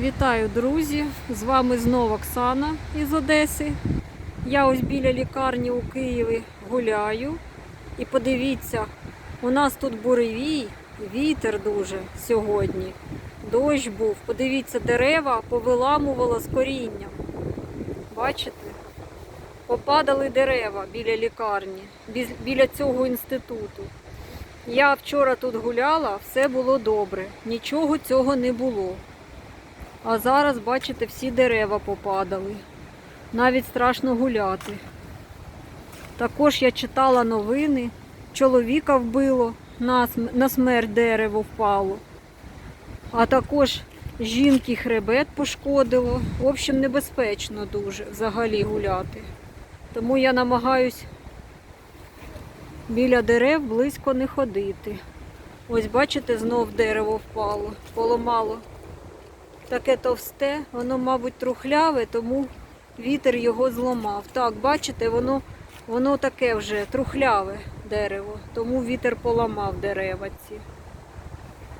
Вітаю, друзі! З вами знову Оксана із Одеси. Я ось біля лікарні у Києві гуляю. І подивіться, у нас тут буревій, вітер дуже сьогодні. Дощ був. Подивіться, дерева повиламувало з корінням. Бачите? Попадали дерева біля лікарні, біля цього інституту. Я вчора тут гуляла, все було добре, нічого цього не було. А зараз, бачите, всі дерева попадали. Навіть страшно гуляти. Також я читала новини. Чоловіка вбило, на, смерть дерево впало. А також жінки хребет пошкодило. В общем, небезпечно дуже взагалі гуляти. Тому я намагаюсь біля дерев близько не ходити. Ось бачите, знов дерево впало, поламало таке товсте, воно, мабуть, трухляве, тому вітер його зламав. Так, бачите, воно, воно таке вже трухляве дерево, тому вітер поламав дерева ці.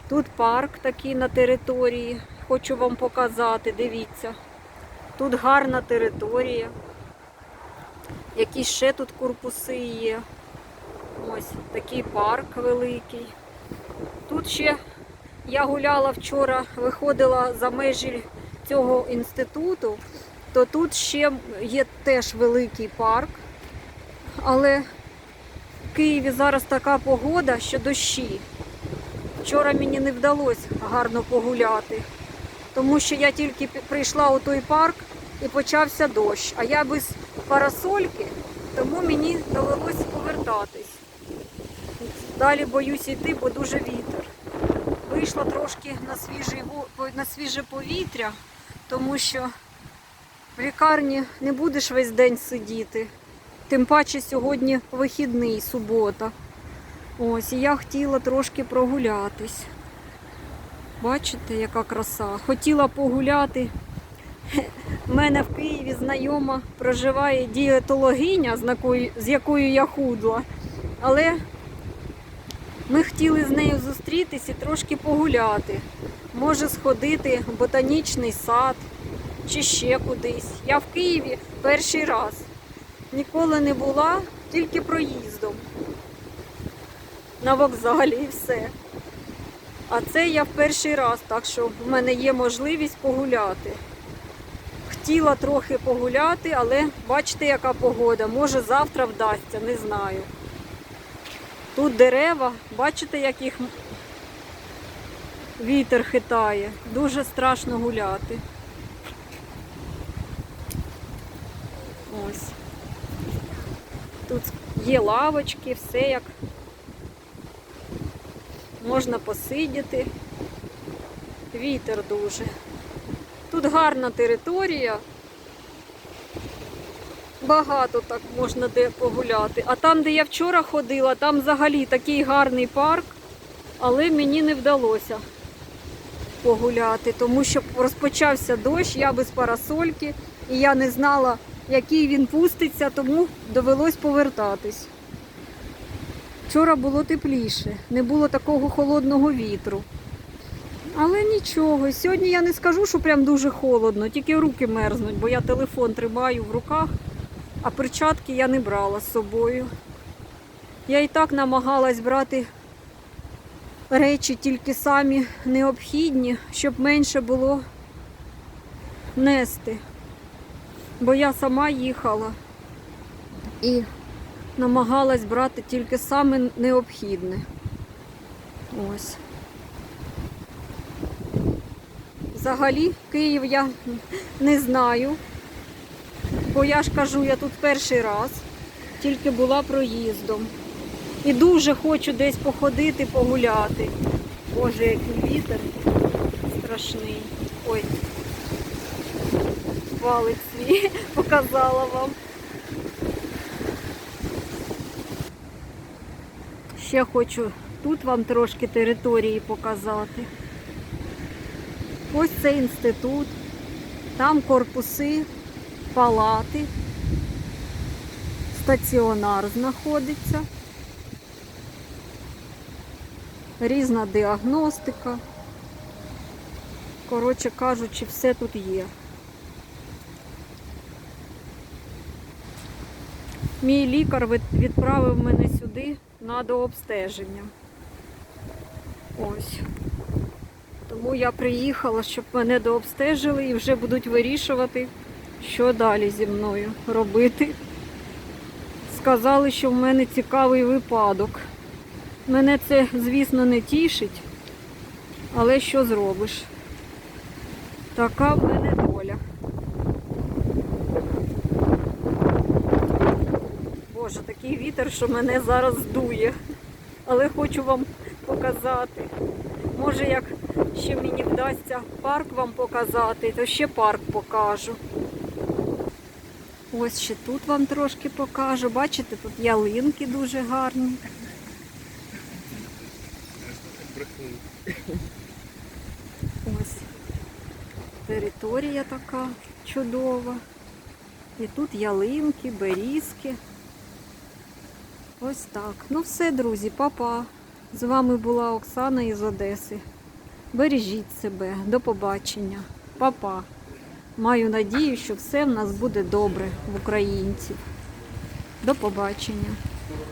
Тут парк такий на території. Хочу вам показати, дивіться. Тут гарна територія. Якісь ще тут корпуси є. Ось такий парк великий. Тут ще я гуляла вчора, виходила за межі цього інституту, то тут ще є теж великий парк. Але в Києві зараз така погода, що дощі. Вчора мені не вдалося гарно погуляти, тому що я тільки прийшла у той парк і почався дощ. А я без парасольки, тому мені довелося повертатись. Далі боюсь йти, бо дуже вітер вийшла трошки на, свіжий, на свіже повітря, тому що в лікарні не будеш весь день сидіти. Тим паче сьогодні вихідний, субота. Ось, і я хотіла трошки прогулятись. Бачите, яка краса. Хотіла погуляти. У мене в Києві знайома проживає дієтологиня, з якою я худла. Але ми хотіли з нею зустрітися і трошки погуляти. Може сходити в ботанічний сад чи ще кудись. Я в Києві перший раз. Ніколи не була, тільки проїздом. На вокзалі і все. А це я в перший раз, так що в мене є можливість погуляти. Хотіла трохи погуляти, але бачите, яка погода. Може завтра вдасться, не знаю. Тут дерева, бачите, як їх вітер хитає. Дуже страшно гуляти. Ось. Тут є лавочки, все як можна посидіти. Вітер дуже. Тут гарна територія. Багато так можна де погуляти. А там, де я вчора ходила, там взагалі такий гарний парк, але мені не вдалося погуляти, тому що розпочався дощ, я без парасольки, і я не знала, який він пуститься, тому довелось повертатись. Вчора було тепліше, не було такого холодного вітру. Але нічого, сьогодні я не скажу, що прям дуже холодно, тільки руки мерзнуть, бо я телефон тримаю в руках, а перчатки я не брала з собою. Я і так намагалась брати речі тільки самі необхідні, щоб менше було нести. Бо я сама їхала і намагалась брати тільки саме необхідне. Ось. Взагалі Київ я не знаю, бо я ж кажу, я тут перший раз, тільки була проїздом. І дуже хочу десь походити, погуляти. Боже, який вітер страшний. Ой, палець свій показала вам. Ще хочу тут вам трошки території показати. Ось цей інститут, там корпуси, палати, стаціонар знаходиться, різна діагностика. Коротше кажучи, все тут є. Мій лікар відправив мене сюди на дообстеження. Ось. Тому я приїхала, щоб мене дообстежили і вже будуть вирішувати, що далі зі мною робити. Сказали, що в мене цікавий випадок. Мене це, звісно, не тішить, але що зробиш? Така в мене доля. Боже, такий вітер, що мене зараз здує. Але хочу вам показати. Може, як ще мені вдасться парк вам показати, то ще парк покажу. Ось ще тут вам трошки покажу. Бачите, тут ялинки дуже гарні. Ось територія така чудова. І тут ялинки, берізки. Ось так. Ну все, друзі, папа. З вами була Оксана із Одеси. Бережіть себе, до побачення. Папа. Маю надію, що все в нас буде добре в українців. До побачення.